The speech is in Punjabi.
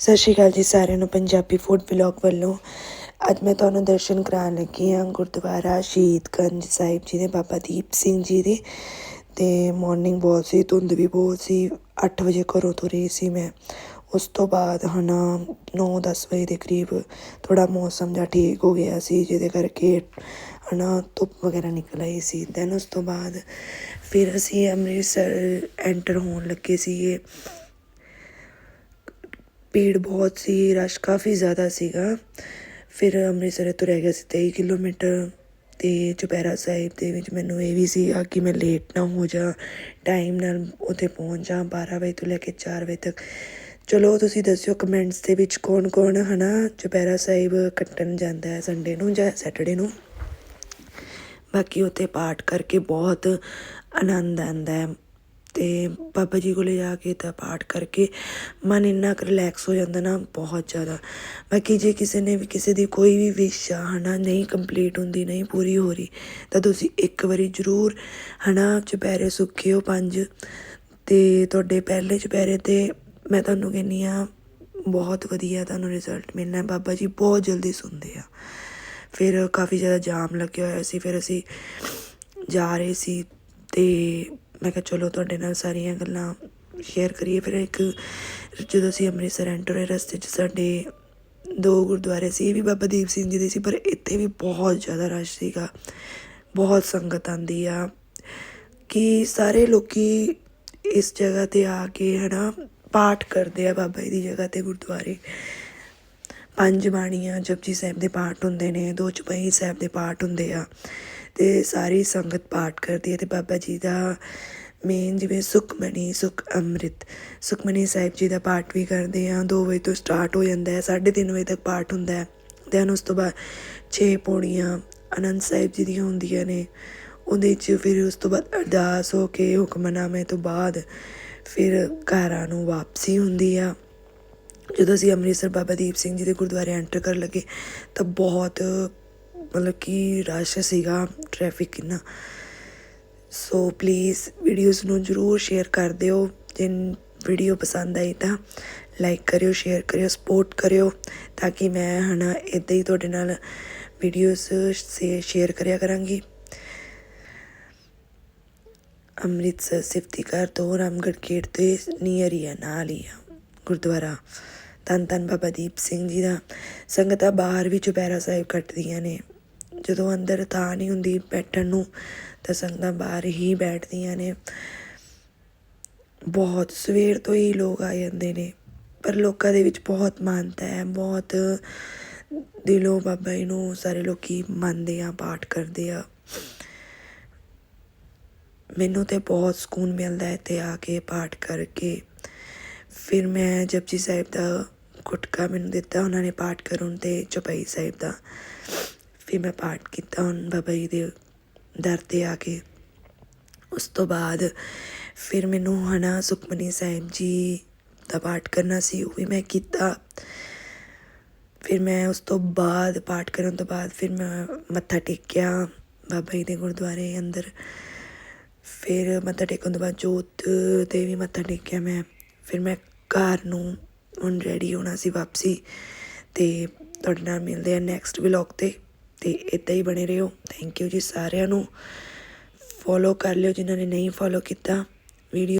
ਸਤਿ ਸ਼੍ਰੀ ਅਕਾਲ ਜੀ ਸਾਰਿਆਂ ਨੂੰ, ਪੰਜਾਬੀ ਫੂਡ ਵਲੌਗ ਵੱਲੋਂ। ਅੱਜ ਮੈਂ ਤੁਹਾਨੂੰ ਦਰਸ਼ਨ ਕਰਾਉਣ ਲੱਗੀ ਹਾਂ ਗੁਰਦੁਆਰਾ ਸ਼ਹੀਦਗੰਜ ਸਾਹਿਬ ਜੀ ਦੇ, ਬਾਬਾ ਦੀਪ ਸਿੰਘ ਜੀ ਦੇ। ਤੇ ਮਾਰਨਿੰਗ ਬਹੁਤ ਸੀ, ਧੁੰਦ ਵੀ ਬਹੁਤ ਸੀ 8 ਵਜੇ ਘਰੋਂ ਤੁਰੀ ਸੀ ਮੈਂ। ਉਸ ਤੋਂ ਬਾਅਦ ਹਨਾ 9-10 ਵਜੇ ਦੇ ਕਰੀਬ ਥੋੜਾ ਮੌਸਮ ਜਿਹਾ ਠੀਕ ਹੋ ਗਿਆ ਸੀ, ਜਿਹਦੇ ਕਰਕੇ ਹਨਾ ਧੁੱਪ ਵਗੈਰਾ ਨਿਕਲ ਆਈ ਸੀ। ਦੈਨ ਉਸ ਤੋਂ ਬਾਅਦ ਫਿਰ ਅਸੀਂ ਅੰਮ੍ਰਿਤਸਰ ਐਂਟਰ ਹੋਣ ਲੱਗੇ ਸੀਗੇ। ਭੀੜ ਬਹੁਤ ਸੀ, ਰਸ਼ ਕਾਫੀ ਜ਼ਿਆਦਾ ਸੀਗਾ। ਫਿਰ ਅੰਮ੍ਰਿਤਸਰ ਤੋਂ ਰਹਿ ਗਿਆ ਸੀ 23 ਕਿਲੋਮੀਟਰ ਅਤੇ ਚੁਪਹਿਰਾ ਸਾਹਿਬ ਦੇ ਵਿੱਚ। ਮੈਨੂੰ ਇਹ ਵੀ ਸੀਗਾ ਕਿ ਮੈਂ ਲੇਟ ਨਾ ਹੋ ਜਾ ਟਾਈਮ ਨਾਲ ਉੱਥੇ ਪਹੁੰਚ ਜਾ 12 ਵਜੇ ਤੋਂ ਲੈ ਕੇ 4 ਵਜੇ ਤੱਕ। ਚਲੋ ਤੁਸੀਂ ਦੱਸਿਓ ਕਮੈਂਟਸ ਦੇ ਵਿੱਚ ਕੌਣ ਕੌਣ, ਹਨਾ? ਚੁਪਹਿਰਾ ਸਾਹਿਬ ਕੱਟਣ ਜਾਂਦਾ ਹੈ ਸੰਡੇ ਨੂੰ ਜਾਂ ਸੈਟਰਡੇ ਨੂੰ। ਬਾਕੀ ਉੱਥੇ ਪਾਠ ਕਰਕੇ ਬਹੁਤ ਆਨੰਦ ਆਉਂਦਾ ਹੈ। ਅਤੇ ਬਾਬਾ ਜੀ ਕੋਲ ਜਾ ਕੇ ਤਾਂ ਪਾਠ ਕਰਕੇ ਮਨ ਇੰਨਾ ਕੁ ਰਿਲੈਕਸ ਹੋ ਜਾਂਦਾ ਨਾ, ਬਹੁਤ ਜ਼ਿਆਦਾ। ਬਾਕੀ ਜੇ ਕਿਸੇ ਨੇ ਵੀ ਕਿਸੇ ਦੀ ਕੋਈ ਵੀ ਵਿਸ਼ ਆ ਹੈ ਨਾ ਨਹੀਂ ਕੰਪਲੀਟ ਹੁੰਦੀ, ਨਹੀਂ ਪੂਰੀ ਹੋ ਰਹੀ, ਤਾਂ ਤੁਸੀਂ ਇੱਕ ਵਾਰੀ ਜ਼ਰੂਰ ਹੈ ਨਾ ਚੁਪਹਿਰੇ ਸੁੱਖਿਓ ਪੰਜ। ਤੇ ਤੁਹਾਡੇ ਪਹਿਲੇ ਚੁਪਹਿਰੇ ਤੇ ਮੈਂ ਤੁਹਾਨੂੰ ਕਹਿੰਨੀ ਆ, ਬਹੁਤ ਵਧੀਆ ਤੁਹਾਨੂੰ ਰਿਜ਼ਲਟ ਮਿਲਣਾ। ਬਾਬਾ ਜੀ ਬਹੁਤ ਜਲਦੀ ਸੁਣਦੇ ਆ। ਫਿਰ ਕਾਫੀ ਜ਼ਿਆਦਾ ਜਾਮ ਲੱਗਿਆ ਹੋਇਆ ਸੀ, ਫਿਰ ਅਸੀਂ ਜਾ ਰਹੇ ਸੀ ਤੇ ਮੈਂ ਕਿਹਾ ਚਲੋ ਤੁਹਾਡੇ ਨਾਲ ਸਾਰੀਆਂ ਗੱਲਾਂ ਸ਼ੇਅਰ ਕਰੀਏ। ਫਿਰ ਇੱਕ ਜਦੋਂ ਅਸੀਂ ਅੰਮ੍ਰਿਤਸਰ ਐਂਟਰ ਹੋਏ ਰਸਤੇ 'ਚ, ਸਾਡੇ ਦੋ ਗੁਰਦੁਆਰੇ ਸੀ, ਇਹ ਵੀ ਬਾਬਾ ਦੀਪ ਸਿੰਘ ਜੀ ਦੇ ਸੀ, ਪਰ ਇੱਥੇ ਵੀ ਬਹੁਤ ਜ਼ਿਆਦਾ ਰਸ਼ ਸੀਗਾ। ਬਹੁਤ ਸੰਗਤ ਆਂਦੀ ਆ। ਕਿ ਸਾਰੇ ਲੋਕੀ ਇਸ ਜਗ੍ਹਾ ਤੇ ਆ ਕੇ ਹਨਾ ਪਾਠ ਕਰਦੇ ਆ ਬਾਬਾ ਜੀ ਦੀ ਜਗ੍ਹਾ ਤੇ ਗੁਰਦੁਆਰੇ। ਪੰਜ ਬਾਣੀਆਂ ਜਪਜੀ ਸਾਹਿਬ ਦੇ ਪਾਠ ਹੁੰਦੇ ਨੇ, ਦੋ ਚੁਪਈ ਸਾਹਿਬ ਦੇ ਪਾਠ ਹੁੰਦੇ ਆ। ਤੇ ਸਾਰੀ ਸੰਗਤ ਪਾਠ ਕਰਦੀ ਹੈ ਅਤੇ ਬਾਬਾ ਜੀ ਦਾ ਮੇਨ ਜਿਵੇਂ ਸੁਖਮਨੀ, ਸੁਖ ਅੰਮ੍ਰਿਤ, ਸੁਖਮਨੀ ਸਾਹਿਬ ਜੀ ਦਾ ਪਾਠ ਵੀ ਕਰਦੇ ਹਾਂ 2 ਵਜੇ ਤੋਂ ਸਟਾਰਟ ਹੋ ਜਾਂਦਾ ਹੈ 3:30 ਵਜੇ ਤੱਕ ਪਾਠ ਹੁੰਦਾ ਹੈ, ਦੈਨ ਉਸ ਤੋਂ ਬਾਅਦ 6 ਪੌੜੀਆਂ ਅਨੰਦ ਸਾਹਿਬ ਜੀ ਦੀਆਂ ਹੁੰਦੀਆਂ ਨੇ, ਉਹਦੇ 'ਚ ਫਿਰ ਉਸ ਤੋਂ ਬਾਅਦ ਅਰਦਾਸ ਹੋ ਕੇ ਹੁਕਮਨਾਮੇ ਤੋਂ ਬਾਅਦ ਫਿਰ ਘਰਾਂ ਨੂੰ ਵਾਪਸੀ ਹੁੰਦੀ ਆ। ਜਦੋਂ ਅਸੀਂ ਅੰਮ੍ਰਿਤਸਰ ਬਾਬਾ ਦੀਪ ਸਿੰਘ ਜੀ ਦੇ ਗੁਰਦੁਆਰੇ ਐਂਟਰ ਕਰਨ ਲੱਗੇ ਤਾਂ ਬਹੁਤ ਮਤਲਬ ਕਿ ਰਸ਼ ਸੀਗਾ ਟ੍ਰੈਫਿਕ ਕਿੰਨਾ ਸੋ ਪਲੀਜ਼ ਵੀਡੀਓਜ਼ ਨੂੰ ਜਰੂਰ ਸ਼ੇਅਰ ਕਰ ਦਿਓ। ਜੇ ਵੀਡੀਓ ਪਸੰਦ ਆਈ ਤਾਂ ਲਾਈਕ ਕਰਿਓ ਸ਼ੇਅਰ ਕਰਿਓ ਸਪੋਰਟ ਕਰਿਓ ਤਾਂ ਕਿ ਮੈਂ ਹਨਾ ਇਦਾਂ ਹੀ ਤੁਹਾਡੇ ਨਾਲ ਵੀਡੀਓਜ਼ ਸੇ ਸ਼ੇਅਰ ਕਰਿਆ ਕਰਾਂਗੀ। ਅੰਮ੍ਰਿਤਸਰ ਸਿਫਤੀ ਘਰ ਤੋਂ ਰਾਮਗੜ੍ਹ ਗੇਟ ਤੇ ਨੀਅਰ ਹੀ ਆ, ਨਾਲ ਹੀ ਆ ਗੁਰਦੁਆਰਾ। ਧੰਨ ਧੰਨ ਬਾਬਾ ਦੀਪ ਸਿੰਘ ਜੀ ਦਾ। ਸੰਗਤਾਂ ਬਾਹਰ ਵੀ ਚੁਪਹਿਰਾ ਸਾਹਿਬ ਕੱਟਦੀਆਂ ਨੇ। ਜਦੋਂ ਅੰਦਰ ਥਾਂ ਨਹੀਂ ਹੁੰਦੀ ਬੈਠਣ ਨੂੰ, ਤਾਂ ਸੰਗਤਾਂ ਬਾਹਰ ਹੀ ਬੈਠਦੀਆਂ ਨੇ। ਬਹੁਤ ਸਵੇਰ ਤੋਂ ਹੀ ਲੋਕ ਆ ਜਾਂਦੇ ਨੇ, ਪਰ ਲੋਕਾਂ ਦੇ ਵਿੱਚ ਬਹੁਤ ਮਾਨਤਾ ਹੈ, ਬਹੁਤ ਦਿਲੋਂ ਬਾਬਾ ਜੀ ਨੂੰ ਸਾਰੇ ਲੋਕੀ ਮੰਨਦੇ ਆ, ਪਾਠ ਕਰਦੇ ਆ। ਮੈਨੂੰ ਤੇ ਬਹੁਤ ਸਕੂਨ ਮਿਲਦਾ ਹੈ ਇੱਥੇ ਆ ਕੇ ਪਾਠ ਕਰਕੇ। ਫਿਰ ਮੈਂ ਜਪਜੀ ਸਾਹਿਬ ਦਾ ਗੁਟਕਾ ਮੈਨੂੰ ਦਿੱਤਾ, ਉਹਨਾਂ ਨੇ ਪਾਠ ਕਰਨ ਤੇ ਚੁਪਈ ਸਾਹਿਬ ਦਾ। ਫਿਰ ਮੈਂ ਪਾਠ ਕੀਤਾ ਹੁਣ ਬਾਬਾ ਜੀ ਦੇ ਦਰ ਤੇ ਆ ਕੇ। ਉਸ ਤੋਂ ਬਾਅਦ ਫਿਰ ਮੈਨੂੰ ਹਨਾ ਸੁਖਮਨੀ ਸਾਹਿਬ ਜੀ ਦਾ ਪਾਠ ਕਰਨਾ ਸੀ, ਉਹ ਵੀ ਮੈਂ ਕੀਤਾ। ਫਿਰ ਮੈਂ ਉਸ ਤੋਂ ਬਾਅਦ ਪਾਠ ਕਰਨ ਤੋਂ ਬਾਅਦ ਫਿਰ ਮੈਂ ਮੱਥਾ ਟੇਕਿਆ ਬਾਬਾ ਜੀ ਦੇ ਗੁਰਦੁਆਰੇ ਅੰਦਰ। ਫਿਰ ਮੱਥਾ ਟੇਕਣ ਤੋਂ ਬਾਅਦ ਜੋਤ ਤੇ ਵੀ ਮੱਥਾ ਟੇਕਿਆ ਮੈਂ। ਫਿਰ ਮੈਂ ਘਰ ਨੂੰ ਹੁਣ ਰੈਡੀ ਹੋਣਾ ਸੀ ਵਾਪਸੀ ਤੇ ਤੁਹਾਡੇ ਨਾਲ ਮਿਲਦੇ ਆ ਨੈਕਸਟ ਵਲੌਗ ਤੇ। ਤੇ ਇੱਦਾਂ ਹੀ ਬਣੇ ਰਹੋ। ਥੈਂਕ ਯੂ ਜੀ ਸਾਰਿਆਂ ਨੂੰ। ਫੋਲੋ ਕਰ ਲਿਓ ਜਿਨ੍ਹਾਂ ਨੇ ਨਹੀਂ ਫੋਲੋ ਕੀਤਾ। ਵੀਡੀਓ